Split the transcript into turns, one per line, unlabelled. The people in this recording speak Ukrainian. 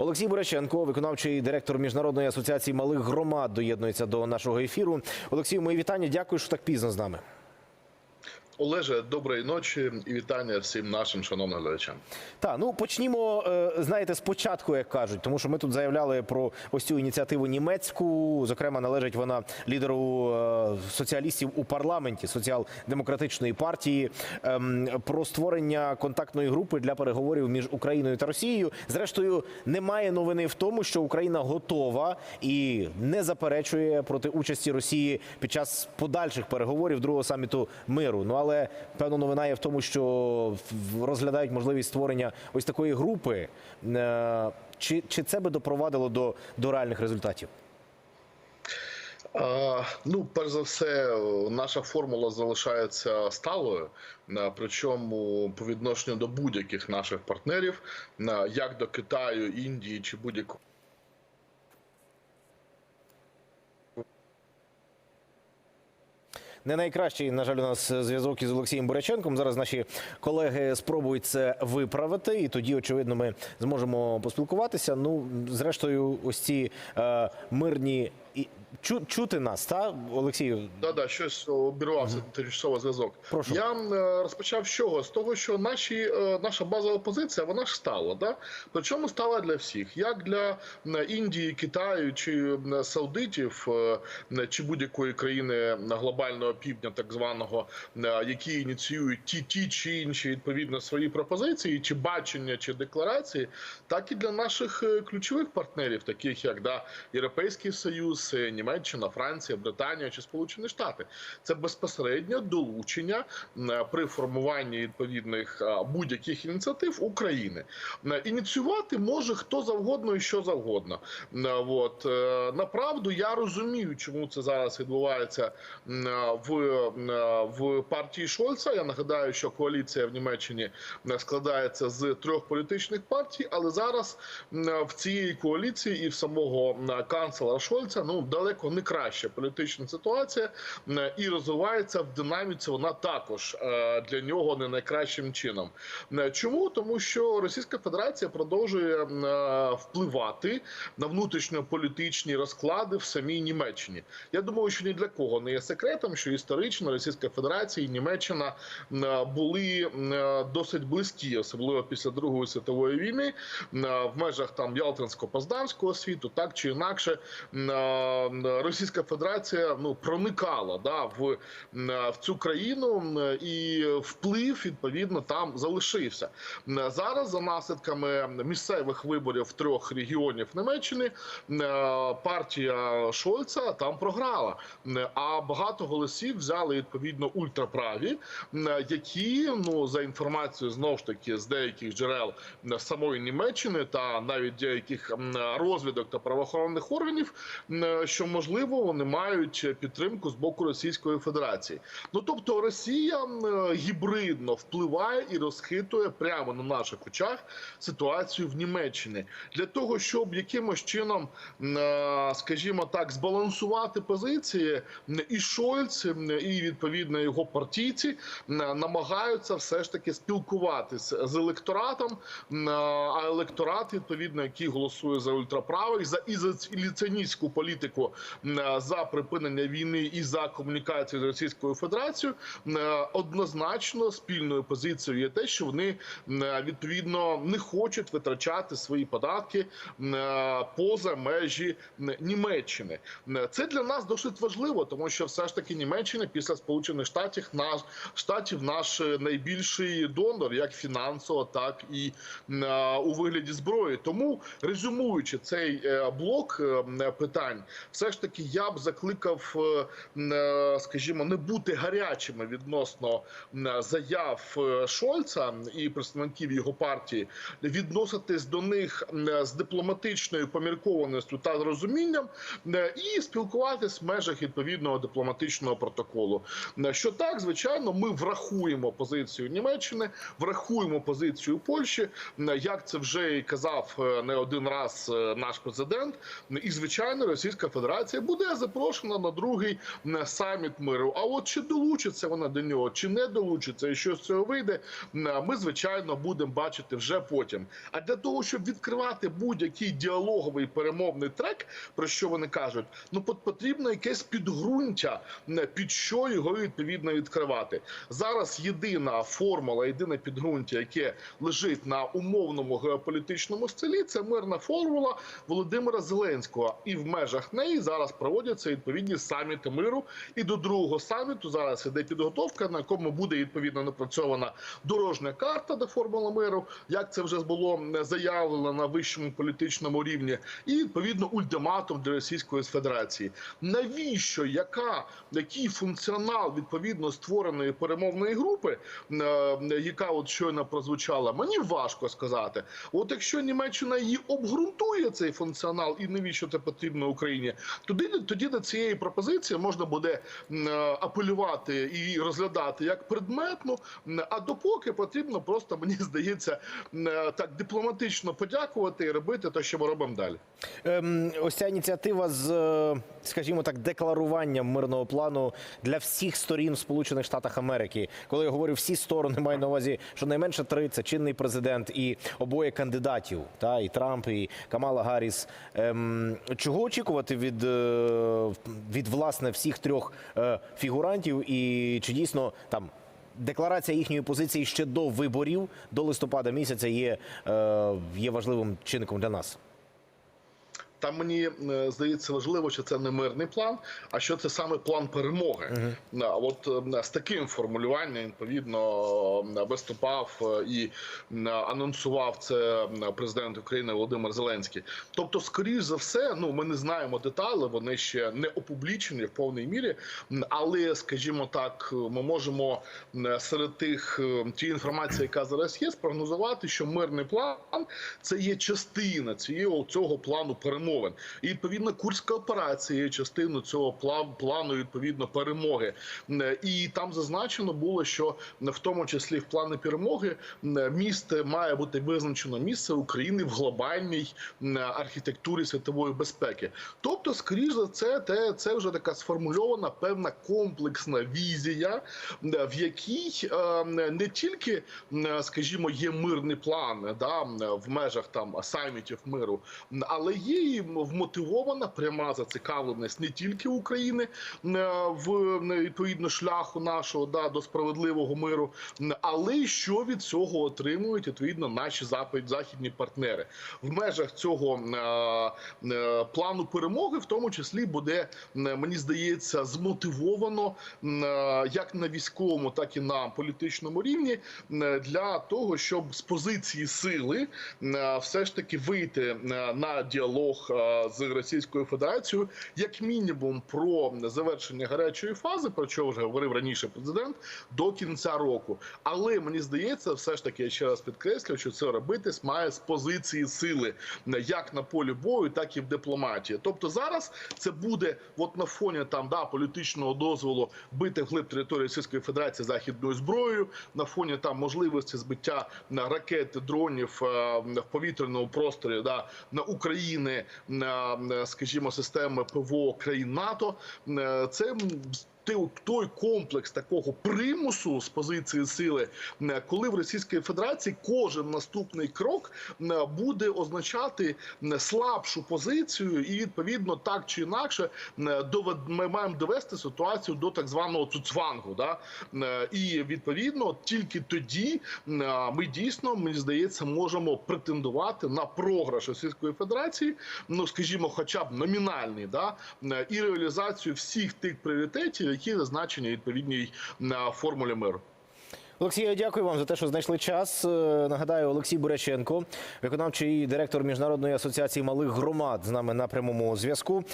Олексій Боряченко, виконавчий директор міжнародної асоціації малих громад, доєднується до нашого ефіру. Олексію, мої вітання. Дякую, що так пізно з нами.
Олеже, доброї ночі і вітання всім нашим шановним глядачам.
Так, ну почнімо, е, знаєте, спочатку, як кажуть, тому що ми тут заявляли про ось цю ініціативу німецьку. Зокрема, належить вона лідеру е, соціалістів у парламенті соціал-демократичної партії ем, про створення контактної групи для переговорів між Україною та Росією. Зрештою, немає новини в тому, що Україна готова і не заперечує проти участі Росії під час подальших переговорів другого саміту миру. Ну але певно новина є в тому, що розглядають можливість створення ось такої групи. Е, Чи, чи це би допровадило до, до реальних результатів?
Ну, перш за все, наша формула залишається сталою. Причому по відношенню до будь-яких наших партнерів, як до Китаю, Індії чи будь-якого.
Не найкращий, на жаль, у нас зв'язок із Олексієм Буряченком. Зараз наші колеги спробують це виправити, і тоді, очевидно, ми зможемо поспілкуватися. Ну, зрештою, ось ці е, мирні чу, чути нас, та Олексію?
Да, да, щось обірвався тимчасовий зв'язок. Я е, розпочав з чого? З того, що наші, е, наша базова позиція вона ж стала. Да? Причому стала для всіх, як для Індії, Китаю чи Саудитів, е, чи будь-якої країни глобального півдня, так званого, які ініціюють ті, ті чи інші відповідно свої пропозиції, чи бачення, чи декларації, так і для наших ключових партнерів, таких як да, Європейський Союз, е, Німеччина, Франція, Британія чи Сполучені Штати. Це безпосередньо долучення при формуванні відповідних будь-яких ініціатив України. Ініціювати може хто завгодно і що завгодно. От е, направду я розумію, чому це зараз відбувається в, в партії Шольца. Я нагадаю, що коаліція в Німеччині складається з трьох політичних партій, але зараз в цій коаліції і в самого канцлера Шольца ну далеко не краща політична ситуація і розвивається в динаміці. Вона також е, для нього не найкращим чином. Чому тому, що Російська Федерація продовжує е, впливати на внутрішньополітичні розклади в самій Німеччині. Я думаю, що ні для кого не є секретом, що історично Російська Федерація і Німеччина були е, досить близькі, особливо після Другої світової війни, е, в межах там Ялтинсько-Поздамського світу, так чи інакше, е, Російська Федерація ну проникала да в, е, в цю країну і вплив відповідно там залишився. Зараз за наслідками місцевих виборів трьох регіонів Німеччини е, партія Шольца там програла. А багато голосів взяли відповідно ультраправі, які ну за інформацією знову ж таки з деяких джерел самої Німеччини та навіть деяких розвідок та правоохоронних органів, що можливо вони мають підтримку з боку Російської Федерації. Ну тобто Росія гібридно впливає і розхитує прямо на наших очах ситуацію в Німеччині для того, щоб якимось чином, е, скажімо так, збалансувати позиції і Шольц, і відповідно його партійці намагаються все ж таки спілкуватися з електоратом, а електорат, відповідно, який голосує за ультраправих, за ізоляціоністську політику за припинення війни і за комунікацію з Російською Федерацією, однозначно спільною позицією є те, що вони відповідно не хочуть витрачати свої податки поза межі Німеччини. Це для нас досить важливо, тому що все ж таки Німеччина після Сполучених Штатів наш штатів наш е, найбільший донор, як фінансово, так і у вигляді зброї. Тому резюмуючи цей е, блок е, питань, все ж таки я б закликав, е, е, скажімо, не бути гарячими відносно заяв е, Шольца і представників його партії, відноситись до них з дипломатичною поміркованістю та розумінням і спілкуватись в межах відповідного дипломатичного протоколу. Що так, звичайно, ми врахуємо позицію Німеччини, врахуємо позицію Польщі, як це вже і казав не один раз наш президент. І звичайно, Російська Федерація. Федерація буде запрошена на другий саміт миру. А от чи долучиться вона до нього, чи не долучиться, і що з цього вийде, ми звичайно будемо бачити вже потім. А для того, щоб відкривати будь-який діалоговий перемовний трек, про що вони кажуть, ну потрібно якесь підґрунтя, під що його відповідно відкривати. Зараз єдина формула, єдине підґрунтя, яке лежить на умовному геополітичному столі, це мирна формула Володимира Зеленського. І в межах неї зараз проводяться відповідні саміти миру. І до другого саміту зараз іде підготовка, на якому буде відповідно напрацьована дорожня карта до формули миру, як це вже було заявлено на вищому політичному рівні, і відповідно ультиматум для Російської Федерації. Навіщо яка який функціонал відповідно створеної перемовної групи, е, яка от щойно прозвучала, мені важко сказати. От якщо Німеччина її обґрунтує цей функціонал, і навіщо це потрібно Україні, тоді тоді до цієї пропозиції можна буде е, апелювати і розглядати як предметну. А допоки потрібно просто мені здається е, так дипломатично подякувати і робити те, що ми робимо далі.
Ем, ось ця ініціатива з, е, скажімо так, декларуванням мирного плану для всіх сторін в Сполучених Штатах Америки. Коли я говорю всі сторони, маю на увазі, що найменше три це чинний президент і обоє кандидатів, та і Трамп, і Камала Гарріс. Ем, чого очікувати від, е, від власне всіх трьох е, фігурантів? І чи дійсно там декларація їхньої позиції ще до виборів, до листопада місяця є, е, є важливим чинником для нас?
Там мені е, здається важливо, що це не мирний план, а що це саме план перемоги. На от е, з таким формулюванням відповідно виступав е, і анонсував це президент України Володимир Зеленський. Тобто, скоріш за все, ну ми не знаємо деталі, вони ще не опублічені в повній мірі. Але, скажімо так, ми можемо серед тих тієї інформації, яка зараз є, спрогнозувати, що мирний план це є частина цього плану перемоги. І відповідно курська операція є частиною цього плану відповідно перемоги. І там зазначено було, що в тому числі в плані перемоги м, місце має бути визначено місце України в глобальній архітектурі світової безпеки. Тобто, скоріш за це, те це вже така сформульована певна комплексна візія, в якій е, не тільки, скажімо, є мирний план да, в межах там самітів миру, але є вмотивована пряма зацікавленість не тільки України е, в е, відповідно шляху нашого да, до справедливого миру, але й що від цього отримують відповідно наші запит, західні партнери. В межах цього е, плану перемоги, в тому числі, буде мені здається змотивовано як на військовому, так і на політичному рівні для того, щоб з позиції сили все ж таки вийти на діалог з Російською Федерацією, як мінімум, про завершення гарячої фази, про що вже говорив раніше президент, до кінця року. Але мені здається, все ж таки я ще раз підкреслю, що це робитись має з позиції сили, е, як на полі бою, так і в дипломатії. Тобто зараз це буде от на фоні там да політичного дозволу бити вглиб території Російської Федерації західною зброєю, на фоні там можливості збиття ракет, дронів е, в повітряному просторі да на України, е, скажімо, системи ПВО країн НАТО. Е, Це той комплекс такого примусу з позиції сили, е, коли в Російській Федерації кожен наступний крок е, буде означати е, слабшу позицію, і відповідно так чи інакше ми маємо довести ситуацію до так званого цуцвангу. Да? І відповідно тільки тоді ми дійсно мені здається можемо претендувати на програш Російської Федерації, ну скажімо, хоча б номінальний, да? і реалізацію всіх тих пріоритетів, які зазначені відповідній формулі миру.
Олексій, я дякую вам за те, що знайшли час. Е, Нагадаю, Олексій Буряченко, виконавчий директор міжнародної асоціації малих громад, з нами на прямому зв'язку.